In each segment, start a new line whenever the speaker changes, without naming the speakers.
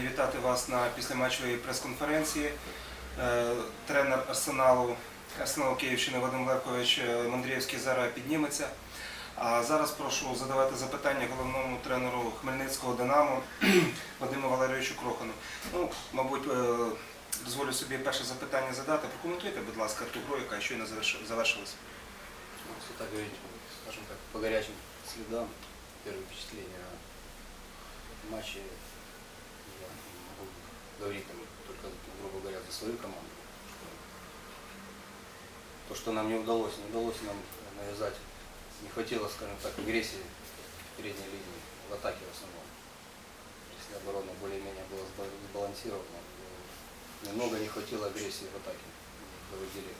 раді вітати вас на післяматчевій прес-конференції. Е, Тренер Арсеналу Арсеналу Київщини Вадим Левкович е, Мандрієвський зараз підніметься. А зараз прошу задавати запитання головному тренеру Хмельницького Динамо Вадиму Валерійовичу Крохану. Ну, мабуть, е, дозволю собі перше запитання задати. Прокоментуйте, будь ласка, ту гру, яка щойно заверши- завершилась.
Ну, так скажем так, по горячим следам, первые впечатления о матче, я могу говорить там, только, грубо говоря, за свою команду. То, что нам не удалось, не удалось нам навязать, не хватило, скажем так, агрессии в передней линии, в атаке в основном. Если оборона более-менее была сба- сбалансирована, немного не хватило агрессии в атаке. Доводили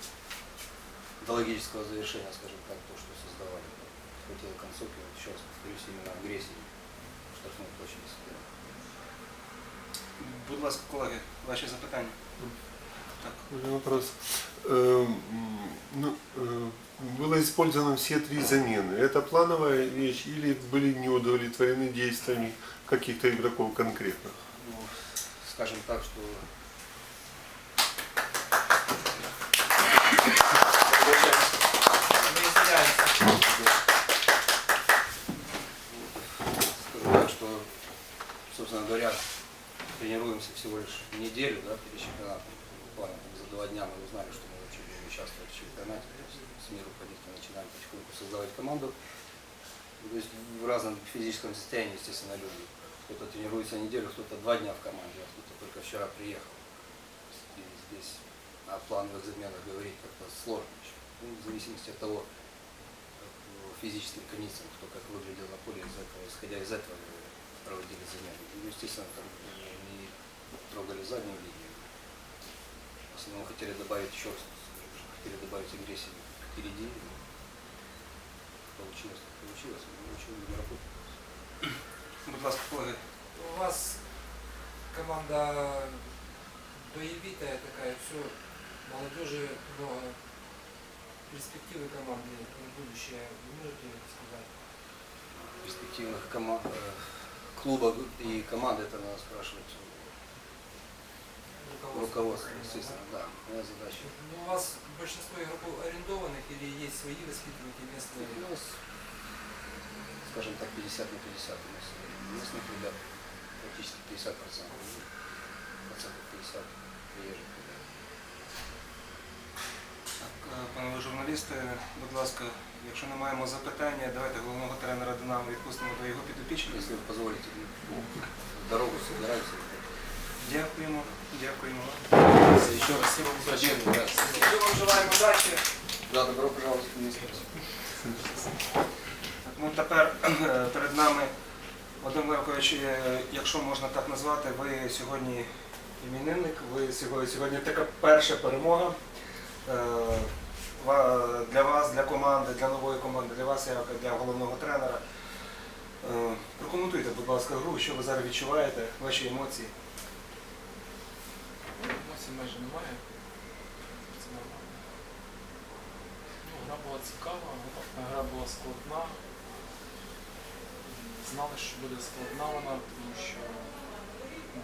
до логического завершения, скажем так, то, что создавали. Хватило концовки, вот раз повторюсь, именно агрессии в штрафной площади соперника.
Будь ласка, колеги, ваші запитання. Так.
У меня Вопрос. Эм, ну, э, было использовано все три замены. Это плановая вещь или были не удовлетворены действиями каких-то игроков конкретно?
Ну, скажем так, что неделю да, перед чемпионатом. Буквально за два дня мы узнали, что мы вообще будем участвовать в чемпионате. С миру ходить мы начинаем потихоньку создавать команду. То есть в разном физическом состоянии, естественно, люди. Кто-то тренируется неделю, кто-то два дня в команде, а кто-то только вчера приехал. И здесь о плановых заменах говорить как-то сложно. Ну, в зависимости от того, физическим кондициям, кто как выглядел на поле, из этого, исходя из этого проводили замены. Ну, естественно, там трогали заднюю линию. В основном хотели добавить еще, раз скажу, что хотели добавить агрессии впереди. но Получилось, получилось, мы ничего не работали.
Будь ласка, колеги.
У вас команда боевитая такая, все, молодежи много, перспективы команды на будущее, вы можете сказать?
перспективных команд, клуба и команды, это надо спрашивать у руководства, естественно, да, моя задача.
Ну, у вас большинство игроков арендованных или есть свои воспитанники местные?
У нас, скажем так, 50 на 50 у нас местных ребят, практически 50 процентов, процентов 50 приезжих ребят.
Так, е, панове журналісти, будь ласка, якщо не маємо запитання, давайте головного тренера Динамо відпустимо до його підопічних.
Если вы позволите, ну, дорогу собираются.
Дякуємо, дякуємо.
Еще раз всем удачи. Да.
Ми вам желаємо удачі.
Да, добро пожаловать в.
Так, Ну тепер перед нами Вадим Левкович, е, якщо можна так назвати, ви сьогодні іменинник, ви сьогодні, сьогодні така перша перемога е, для вас, для команди, для нової команди, для вас, як для головного тренера. Е, Прокоментуйте, будь ласка, гру, що ви зараз відчуваєте, ваші емоції.
Емоцій майже немає. Це нормально. Ну, гра була цікава, гра була складна. Знали, що буде складна вона, тому що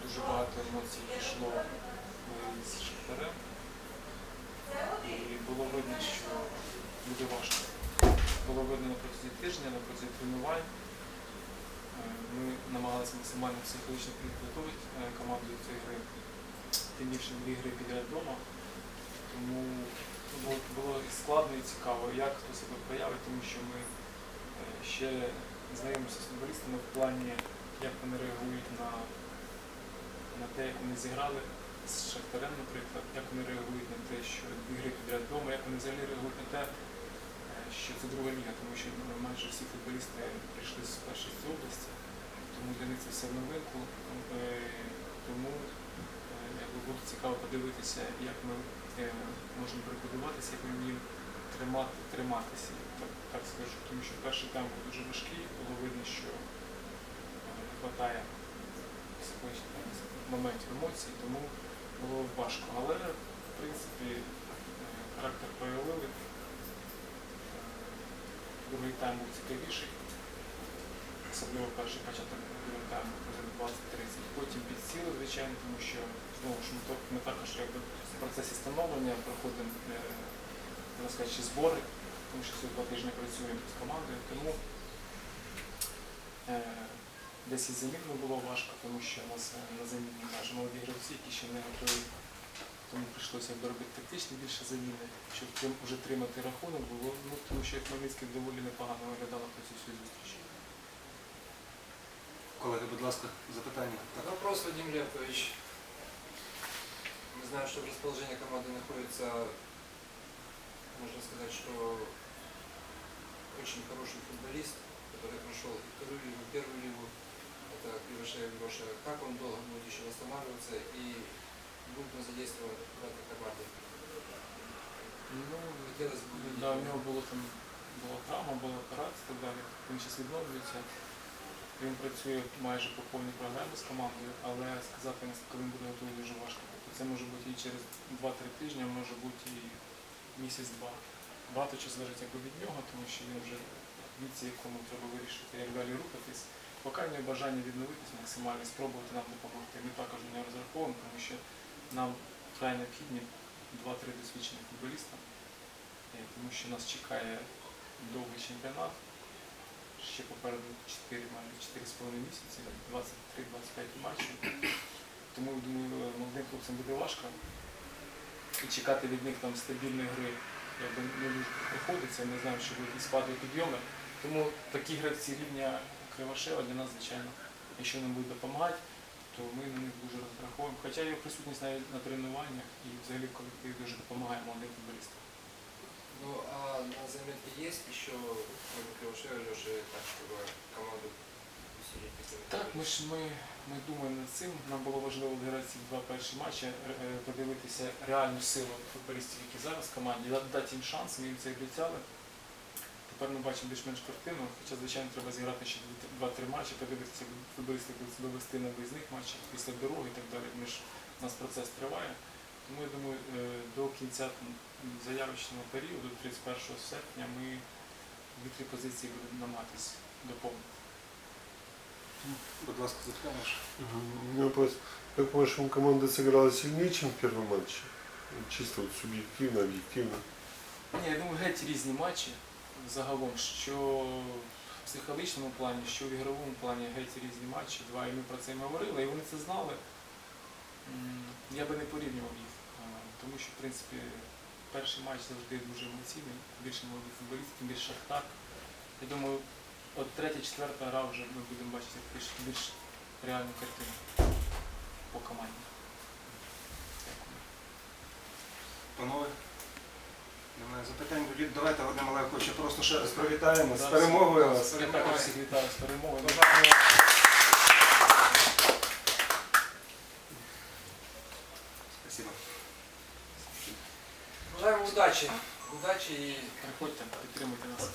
дуже багато емоцій пішло з Шахтарем. І було видно, що буде важко. Було видно на протязі тижня, на протязі тренувань. Е, Ми намагалися максимально психологічно підготувати е, команду цієї гри більше дві гри підряд вдома. Тому було, було складно і цікаво, як хто себе проявить, тому що ми е, ще знайомимося з футболістами в плані, як вони реагують на, на те, як вони зіграли з Шахтарем, наприклад, як вони реагують на те, що дві гри підряд вдома, як вони взагалі реагують на те, е, що це друга ліга, тому що ну, майже всі футболісти прийшли з першої області, тому для них це все в новинку. Е, Тому якби буде цікаво подивитися, як ми е, можемо прибудуватися, як ми вміємо тримати, триматися, так, так скажу. Тому що перший тайм був дуже важкий, було видно, що е, вистачає моментів емоцій, тому було важко. Але, в принципі, е, характер проявили. Е, Другий тайм був цікавіший. Особливо перший початок тайму, 20-30. Потім підсіли, звичайно, тому що знову ж ми, ми також якби, в процесі становлення проходимо е, можна збори, тому що всього два тижні працюємо з командою. Тому е, десь із замінами було важко, тому що у нас е, на заміні наші молоді гравці, які ще не готові. Тому прийшлося робити тактичні більше заміни, щоб тим вже тримати рахунок було, ну, тому що Хмельницький доволі непогано виглядало про цю всю зустріч.
Колеги, будь ласка, запитання. Так.
Вопрос, Вадим Левкович. Мы знаем, что в расположении команды находится, можно сказать, что очень хороший футболист, который прошел и вторую лигу, и первую лигу. Это Кривошеев Леша. Как он долго будет еще восстанавливаться и будет он задействован в этой команде?
Ну,
Хотелось бы увидеть
Да, у
его.
нього було там була травма, була операція і так далі. Він зараз відновлюється. Він працює майже по повній програмі з командою, але сказати, наскільки він буде готовий дуже важко. Це може бути і через 2-3 тижні, може бути і місяць-два. Багато чого залежить якби від нього, тому що він вже віці, якому треба вирішити, як далі рухатись. Нього бажання відновитись максимально, спробувати нам допомогти. Ми також на нього розраховуємо, тому що нам вкрай необхідні 2-3 досвідчених футболіста. Е, тому що нас чекає довгий чемпіонат. Ще попереду 4, майже 4,5 місяці, 23-25 матчів. Тому думаю, молодим хлопцям буде важко. І чекати від них там стабільної гри якби не дуже приходиться. Ми знаємо, що будуть і спади підйоми. Тому такі гравці рівня Кривошева для нас, звичайно, якщо нам будуть допомагати, то ми на них дуже розраховуємо. Хоча його присутність навіть на тренуваннях і взагалі колектив дуже допомагає молодим футболістам.
Ну, а на заметке есть еще, кроме Кривошеева, Леши, так, чтобы команду
Так, ми ж ми, ми думаємо над цим. Нам було важливо зіграти ці два перші матчі, е, е, подивитися реальну силу футболістів, які зараз в команді, дати- їм шанс, ми їм це обіцяли. Тепер ми бачимо більш-менш картину, хоча, звичайно, треба зіграти ще дві- два-три матчі, подивитися, футболісти будуть себе вести на виїзних матчах після дороги і так далі. Ми ж, у нас процес триває. Тому я думаю, е, до кінця заявочного періоду, 31 серпня, ми дві-три позиції будемо намагатись доповнити.
Будь ласка, запитання. ваше.
У меня вопрос. Как по-вашему, команда сыграла сильнее, чем в первом матче? Чисто вот субъективно, объективно.
Ні, я думаю, геть різні матчі загалом, що в психологічному плані, що в ігровому плані геть різні матчі. Два і ми про це їм говорили, і вони це знали. М, Я би не порівнював їх, е, тому що, в принципі, перший матч завжди дуже емоційний, більше молодих футболістів, тим більше Шахтар. Я думаю, от третя, четверта гра вже ми будемо бачити більш, більш реальну картину по команді. Дякую.
Панове, немає запитань. Тоді Давайте Вадим Олеговича просто ще раз привітаємо з
Да,
перемогою вас.
Я також всіх вітаю з перемогою.
Спасибо.
Желаем удачи. Удачи и
Приходьте, підтримуйте нас.